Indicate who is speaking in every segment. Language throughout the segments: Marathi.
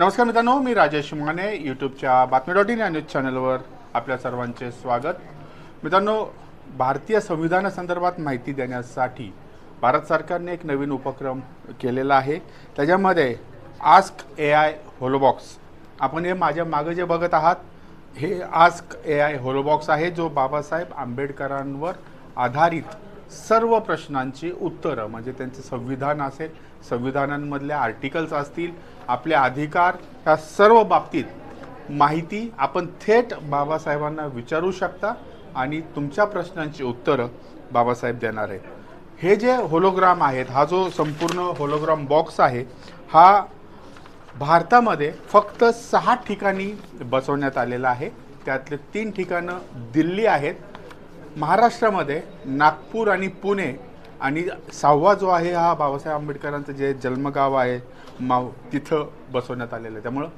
Speaker 1: नमस्कार मित्रांनो मी राजेश माने यूट्यूबच्या बातमी डॉट इन या न्यूज चॅनलवर आपल्या सर्वांचे स्वागत. मित्रांनो भारतीय संविधानासंदर्भात माहिती देण्यासाठी भारत सरकारने एक नवीन उपक्रम केलेला आहे. त्याच्यामध्ये आस्क ए आय होलोबॉक्स आपण हे माझ्या मागं जे बघत आहात हे आस्क ए आय होलोबॉक्स आहे जो बाबासाहेब आंबेडकरांवर आधारित सर्व प्रश्नांची उत्तरं म्हणजे त्यांचे संविधान असेल संविधानांमधल्या आर्टिकल्स असतील आपले अधिकार ह्या सर्व बाबतीत माहिती आपण थेट बाबासाहेबांना विचारू शकता आणि तुमच्या प्रश्नांची उत्तरं बाबासाहेब देणार आहेत. हे जे होलोग्राम आहेत हा जो संपूर्ण होलोग्राम बॉक्स आहे हा भारतामध्ये फक्त सहा ठिकाणी बसवण्यात आलेला आहे. त्यातले तीन ठिकाणं दिल्ली आहेत महाराष्ट्रामध्ये नागपूर आणि पुणे आणि सहावा जो आहे हा बाबासाहेब आंबेडकरांचं जे जन्मगाव आहे माव तिथं बसवण्यात आलेलं आहे. त्यामुळं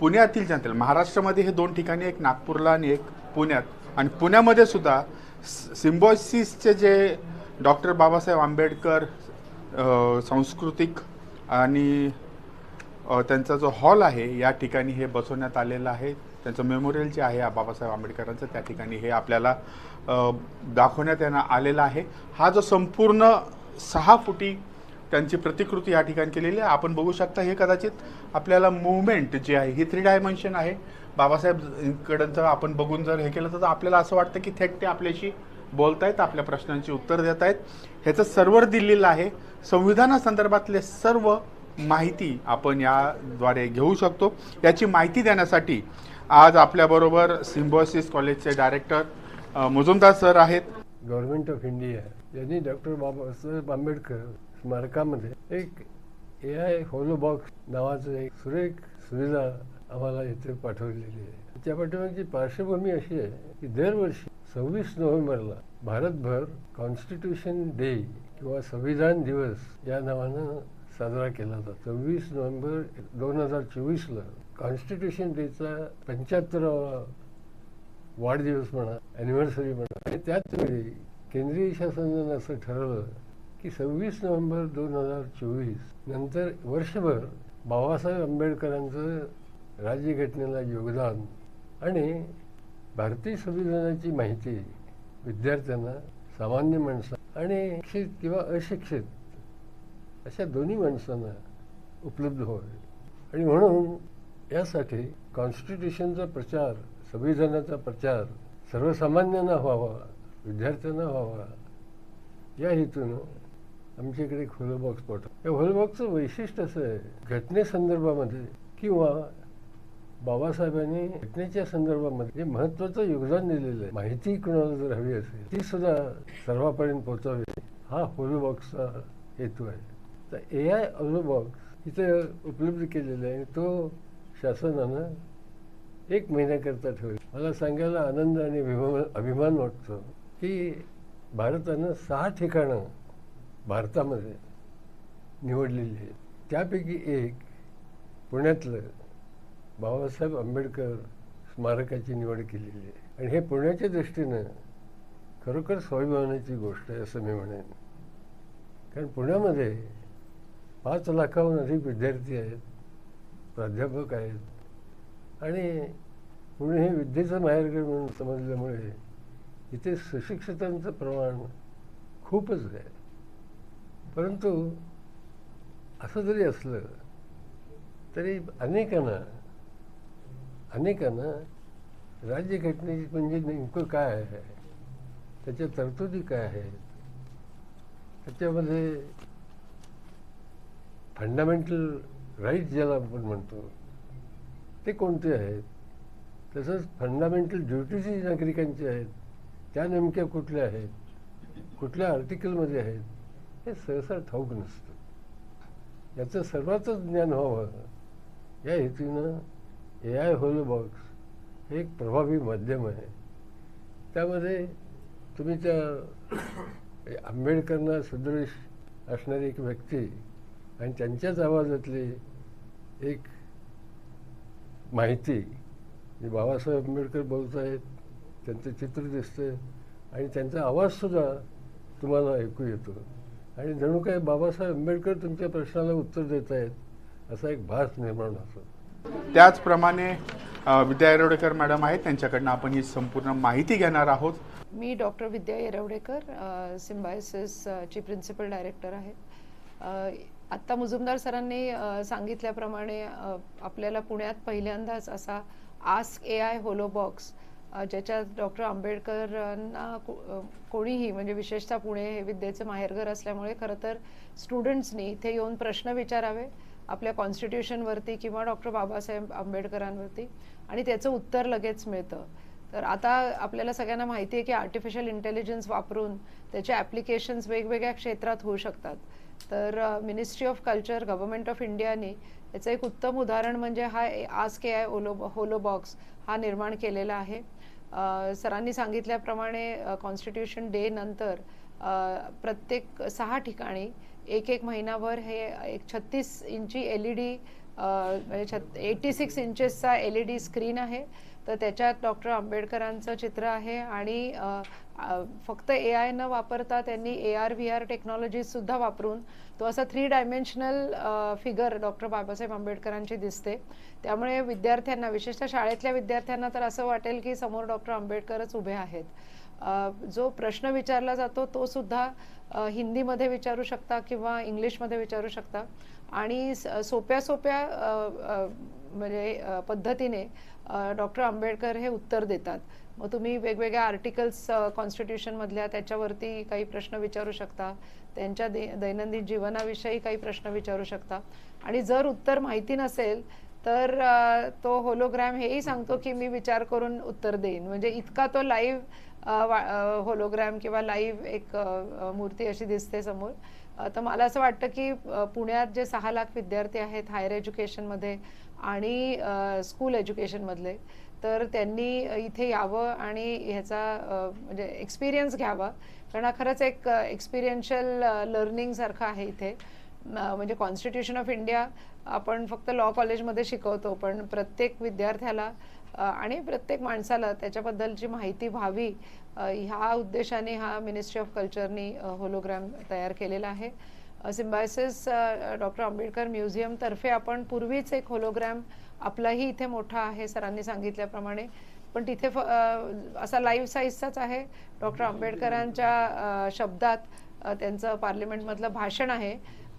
Speaker 1: पुण्यातील जनतेला महाराष्ट्रामध्ये हे दोन ठिकाणी एक नागपूरला आणि एक पुण्यात. आणि पुण्यामध्ये सुद्धा सिम्बॉसिसचे जे डॉक्टर बाबासाहेब आंबेडकर सांस्कृतिक आणि त्यांचा जो हॉल आहे या ठिकाणी हे बसवण्यात आलेलं आहे. त्यांचं मेमोरियल जे आहे बाबासाहेब आंबेडकरांचं त्या ठिकाणी हे आपल्याला दाखवण्यात येणार आलेला आहे. हा जो संपूर्ण सहा फुटी त्यांची प्रतिकृती या ठिकाणी केलेली आहे. आपण बघू शकता हे कदाचित आपल्याला मुवमेंट जी आहे ही थ्री डायमेन्शन आहे. बाबासाहेब जर आपण बघून जर हे केलं तर आपल्याला असं वाटतं की थेट ते आपल्याशी बोलतायत आपल्या प्रश्नांची उत्तर देत आहेत ह्याचं सर्वर दिलेलं आहे. संविधानासंदर्भातले सर्व माहिती आपण याद्वारे घेऊ शकतो. याची माहिती देण्यासाठी आज आपल्याबरोबर सिम्बॉसिस कॉलेजचे डायरेक्टर मुजुमदार सर आहेत.
Speaker 2: गव्हर्नमेंट ऑफ इंडिया यांनी डॉक्टर बाबासाहेब आंबेडकर स्मारकामध्ये एक ए आय होलो बॉक्स नावाचं एक सुरेख सुविधा आम्हाला इथे पाठवलेली आहे. त्या पाठवण्याची पार्श्वभूमी अशी आहे की दरवर्षी सव्वीस नोव्हेंबरला भारतभर कॉन्स्टिट्यूशन डे किंवा संविधान दिवस या नावानं साजरा केला जातो. सव्वीस नोव्हेंबर दोन हजार चोवीसला कॉन्स्टिट्यूशन डेचा पंच्याहत्तरावा वाढदिवस म्हणा ॲनिव्हर्सरी म्हणा आणि त्याच वेळी केंद्रीय शासनानं असं ठरवलं की सव्वीस नोव्हेंबर दोन हजार चोवीस नंतर वर्षभर बाबासाहेब आंबेडकरांचं राज्यघटनेला योगदान आणि भारतीय संविधानाची माहिती विद्यार्थ्यांना सामान्य माणसं आणि शिक्षित किंवा अशिक्षित अशा दोन्ही माणसांना उपलब्ध व्हावे. आणि म्हणून यासाठी कॉन्स्टिट्यूशनचा प्रचार संविधानाचा प्रचार सर्वसामान्यांना व्हावा विद्यार्थ्यांना व्हावा या हेतूनं आमच्याकडे एक होलोबॉक्स पाठव. या होलबॉक्सचं वैशिष्ट्य असं आहे घटनेसंदर्भामध्ये किंवा बाबासाहेबांनी घटनेच्या संदर्भामध्ये जे महत्त्वाचं योगदान दिलेलं आहे माहिती कुणाला जर हवी असेल ती सुद्धा सर्वांपर्यंत पोहोचावी हा होलोबॉक्सचा हेतू आहे. तर ए आय अनुभव इथं उपलब्ध केलेला आहे. तो शासनानं एक महिन्याकरता ठेवला मला सांगायला आनंद आणि अभिमान अभिमान वाटतो की भारतानं सहा ठिकाणं भारतामध्ये निवडलेली आहेत. त्यापैकी एक पुण्यातलं बाबासाहेब आंबेडकर स्मारकाची निवड केलेली आहे. आणि हे पुण्याच्या दृष्टीनं खरोखर स्वाभिमानाची गोष्ट आहे असं मी म्हणेन. कारण पुण्यामध्ये पाच लाखाहून अधिक विद्यार्थी आहेत प्राध्यापक आहेत. आणि पुणे हे विद्येचं माहेरघर म्हणून समजल्यामुळे इथे सुशिक्षितांचं प्रमाण खूपच आहे. परंतु असं जरी असलं तरी अनेकांना अनेकांना राज्यघटनेची म्हणजे नेमकं काय आहे? त्याच्या तरतुदी काय आहेत? त्याच्यामध्ये फंडामेंटल राईट ज्याला आपण म्हणतो ते कोणते आहेत? तसंच फंडामेंटल ड्युटीज नागरिकांची आहेत. त्या नेमक्या कुठल्या आहेत? कुठल्या आर्टिकलमध्ये आहेत? हे सहसा ठाऊक नसतं. याचं सर्वांचंच ज्ञान व्हावं. या हेतूनं ए आय होलोबॉक्स हे एक प्रभावी माध्यम आहे. त्यामध्ये तुम्ही त्या आंबेडकरना सदृश असणारी एक व्यक्ती आणि त्यांच्याच आवाजातली एक माहिती जे बाबासाहेब आंबेडकर बोलत आहेत त्यांचं चित्र दिसतं आणि त्यांचा आवाजसुद्धा तुम्हाला ऐकू येतो. आणि जणू काय बाबासाहेब आंबेडकर तुमच्या प्रश्नाला उत्तर देत आहेत असा एक भास निर्माण होतो.
Speaker 1: त्याचप्रमाणे विद्या येरवडेकर मॅडम आहेत त्यांच्याकडनं आपण ही संपूर्ण माहिती घेणार आहोत.
Speaker 3: मी डॉक्टर विद्या येरवडेकर सिम्बायसिसची प्रिन्सिपल डायरेक्टर आहे. आत्ता मुजुमदार सरांनी सांगितल्याप्रमाणे आपल्याला पुण्यात पहिल्यांदाच असा ask A I holo box ज्याच्यात डॉक्टर आंबेडकरांना कोणीही म्हणजे विशेषतः पुणे हे विद्येचं माहेरघर असल्यामुळे खरं तर स्टुडंट्सनी इथे येऊन प्रश्न विचारावे आपल्या कॉन्स्टिट्यूशनवरती किंवा डॉक्टर बाबासाहेब आंबेडकरांवरती आणि त्याचं उत्तर लगेच मिळतं. तर आता आपल्याला सगळ्यांना माहिती आहे की आर्टिफिशियल इंटेलिजन्स वापरून त्याचे ॲप्लिकेशन्स वेगवेगळ्या क्षेत्रात होऊ शकतात. तर ministry of culture government of इंडियाने याचं एक उत्तम उदाहरण म्हणजे हा आज के आय ओलो होलो बॉक्स हा निर्माण केलेला आहे. सरांनी सांगितल्याप्रमाणे कॉन्स्टिट्यूशन डे नंतर प्रत्येक सहा ठिकाणी एक एक महिनाभर हे एक छत्तीस इंची एल ई डी म्हणजे छत् एटी सिक्स इंचेसचा एल ई डी स्क्रीन आहे. तर त्याच्यात डॉक्टर आंबेडकरांचं चित्र आहे आणि फक्त ए आय न वापरता त्यांनी ए आर व्ही आर टेक्नॉलॉजीसुद्धा वापरून तो असा three dimensional figure doctor Babasaheb आंबेडकरांची दिसते. त्यामुळे विद्यार्थ्यांना विशेषतः शाळेतल्या विद्यार्थ्यांना तर असं वाटेल की समोर डॉक्टर आंबेडकरच उभे आहेत. जो प्रश्न विचारला जातो तो सुद्धा हिंदीमध्ये विचारू शकता किंवा इंग्लिशमध्ये विचारू शकता. आणि स- सोप्या सोप्या म्हणजे पद्धतीने डॉक्टर आंबेडकर हे उत्तर देतात. मग तुम्ही वेगवेगळ्या आर्टिकल्स कॉन्स्टिट्यूशनमधल्या त्याच्यावरती काही प्रश्न विचारू शकता. त्यांच्या दे दैनंदिन जीवनाविषयी काही प्रश्न विचारू शकता. आणि जर उत्तर माहिती नसेल तर तो होलोग्रॅम हेही सांगतो की मी विचार करून उत्तर देईन. म्हणजे इतका तो लाईव्ह होलोग्रॅम किंवा लाईव्ह एक मूर्ती अशी दिसते समोर. तर मला असं वाटतं की पुण्यात जे सहा लाख विद्यार्थी आहेत हायर एज्युकेशनमध्ये आणि स्कूल एज्युकेशनमधले तर त्यांनी इथे यावं आणि ह्याचा म्हणजे एक्सपिरियन्स घ्यावा. कारण हा खरंच एक एक्सपिरियन्शियल लर्निंगसारखं आहे इथे. म्हणजे कॉन्स्टिट्यूशन ऑफ इंडिया आपण फक्त लॉ कॉलेजमध्ये शिकवतो पण प्रत्येक विद्यार्थ्याला आणि प्रत्येक माणसाला त्याच्याबद्दलची माहिती व्हावी ह्या उद्देशाने हा मिनिस्ट्री ऑफ कल्चरनी होलोग्राम तयार केलेला आहे. सिम्बायसिस डॉक्टर आंबेडकर म्युझियमतर्फे आपण पूर्वीच एक होलोग्रॅम आपलाही इथे मोठा आहे सरांनी सांगितल्याप्रमाणे. पण तिथे फ असा लाईव्ह साईजचाच आहे. डॉक्टर आंबेडकरांच्या शब्दात त्यांचं पार्लिमेंटमधलं भाषण आहे.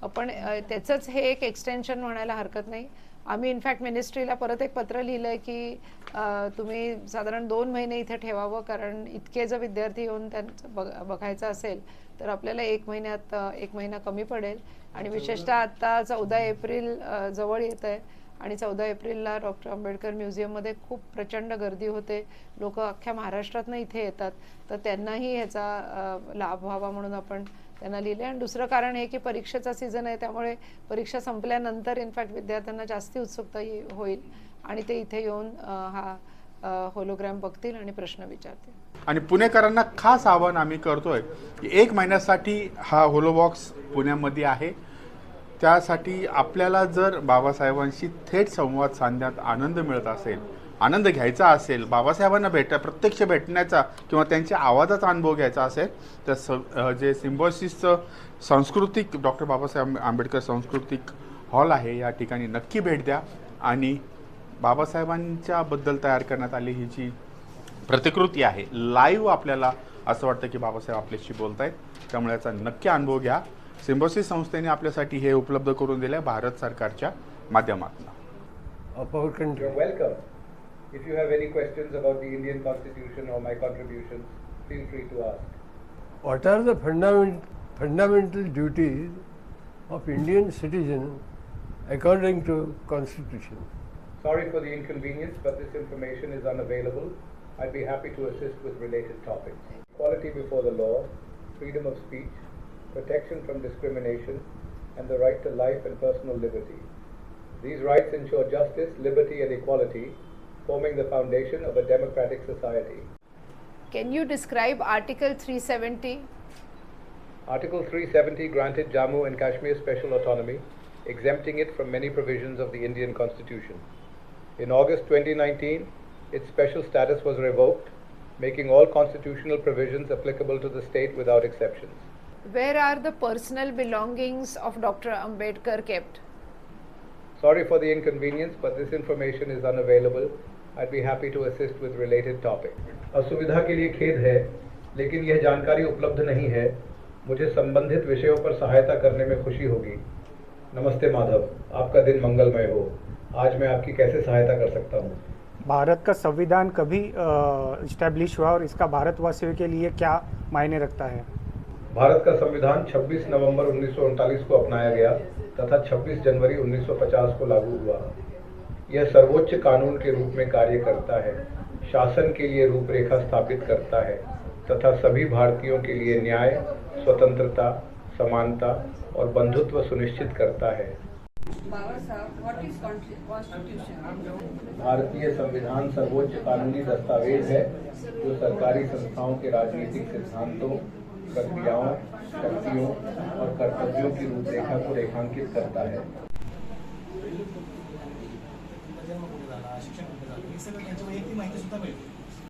Speaker 3: पण त्याचंच हे एक एक्सटेन्शन म्हणायला हरकत नाही. आम्ही इनफॅक्ट मिनिस्ट्रीला परत एक पत्र लिहिलं आहे की तुम्ही साधारण दोन महिने इथे ठेवावं कारण इतके जर विद्यार्थी येऊन त्यांचं बघ बघायचं असेल तर आपल्याला एक महिन्यात एक महिना कमी पडेल. आणि विशेषतः आता चौदा एप्रिल जवळ येत आहे. आणि चौदा एप्रिलला डॉक्टर आंबेडकर म्युझियममध्ये खूप प्रचंड गर्दी होते. लोक अख्ख्या महाराष्ट्रातनं इथे येतात. तर त्यांनाही ह्याचा लाभ व्हावा म्हणून आपण त्यांना लिहिले आणि दुसरं कारण हे की परीक्षेचा सीझन आहे त्यामुळे परीक्षा संपल्यानंतर इनफॅक्ट विद्यार्थ्यांना जास्ती उत्सुकता होईल. आणि ते इथे येऊन हा होलोग्रॅम बघतील आणि प्रश्न विचारतील.
Speaker 1: आणि पुणेकरांना खास आवाहन आम्ही करतोय की एक महिन्यासाठी हा होलोबॉक्स पुण्यामध्ये आहे. त्यासाठी आपल्याला जर बाबासाहेबांशी थेट संवाद साधण्यात आनंद मिळत असेल आनंद घ्यायचा असेल बाबासाहेबांना भेटा प्रत्यक्ष भेटण्याचा किंवा त्यांच्या आवाजाचा अनुभव घ्यायचा असेल तर स जे सिम्बॉसिसचं सांस्कृतिक डॉक्टर बाबासाहेब आंबेडकर सांस्कृतिक हॉल आहे या ठिकाणी नक्की भेट द्या. आणि बाबासाहेबांच्या बद्दल तयार करण्यात आली ही जी प्रतिकृती आहे लाईव्ह आपल्याला असं वाटतं की बाबासाहेब आपल्याशी बोलत आहेत त्यामुळे याचा नक्की अनुभव घ्या. सिम्बोसिस संस्थेने आपल्यासाठी हे उपलब्ध करून दिलं आहे भारत सरकारच्या माध्यमातून.
Speaker 2: of
Speaker 4: If you have any questions about the Indian Constitution or my contributions, feel free to ask.
Speaker 2: What are the fundament, fundamental duties of Indian citizen according to Constitution?
Speaker 4: Sorry for the inconvenience, but this information is unavailable. I'd be happy to assist with related topics. Equality before the law, freedom of speech, protection from discrimination, and the right to life and personal liberty. These rights ensure justice, liberty, and equality, forming the foundation of a democratic society.
Speaker 3: Can you describe Article 370?
Speaker 4: Article 370 granted Jammu and Kashmir special autonomy, exempting it from many provisions of the Indian Constitution. In August 2019, its special status was revoked, making all constitutional provisions applicable to the state without exceptions.
Speaker 3: Where are the personal belongings of Dr. Ambedkar kept?
Speaker 4: Sorry for the inconvenience, but this information is unavailable. I'd be happy to assist with related topic. असुविधा के लिए खेद है लेकिन यह जानकारी उपलब्ध नहीं है। मुझे संबंधित विषयों पर सहायता करने में खुशी होगी। नमस्ते माधव आपका दिन मंगलमय हो। आज मैं आपकी कैसे सहायता कर सकता हूँ?
Speaker 5: भारत का संविधान कभी इस्टेब्लिश हुआ और इसका भारतवासियों के लिए क्या मायने रखता है?
Speaker 4: भारत का संविधान 26 नवंबर उन्नीस सौ उनतालीस को अपनाया गया तथा 26 जनवरी 1950 को लागू हुआ। यह सर्वोच्च कानून के रूप में कार्य करता है शासन के लिए रूपरेखा स्थापित करता है तथा सभी भारतीयों के लिए न्याय स्वतंत्रता समानता और बंधुत्व सुनिश्चित करता है? भारतीय संविधान सर्वोच्च कानूनी दस्तावेज़ है जो सरकारी संस्थाओं के राजनीतिक सिद्धांतों प्रक्रियाओं शक्तियों और कर्तव्यों की रूपरेखा को रेखांकित करता है
Speaker 6: सगळं त्यांच्या वैयक्तिक माहिती सुद्धा मिळते.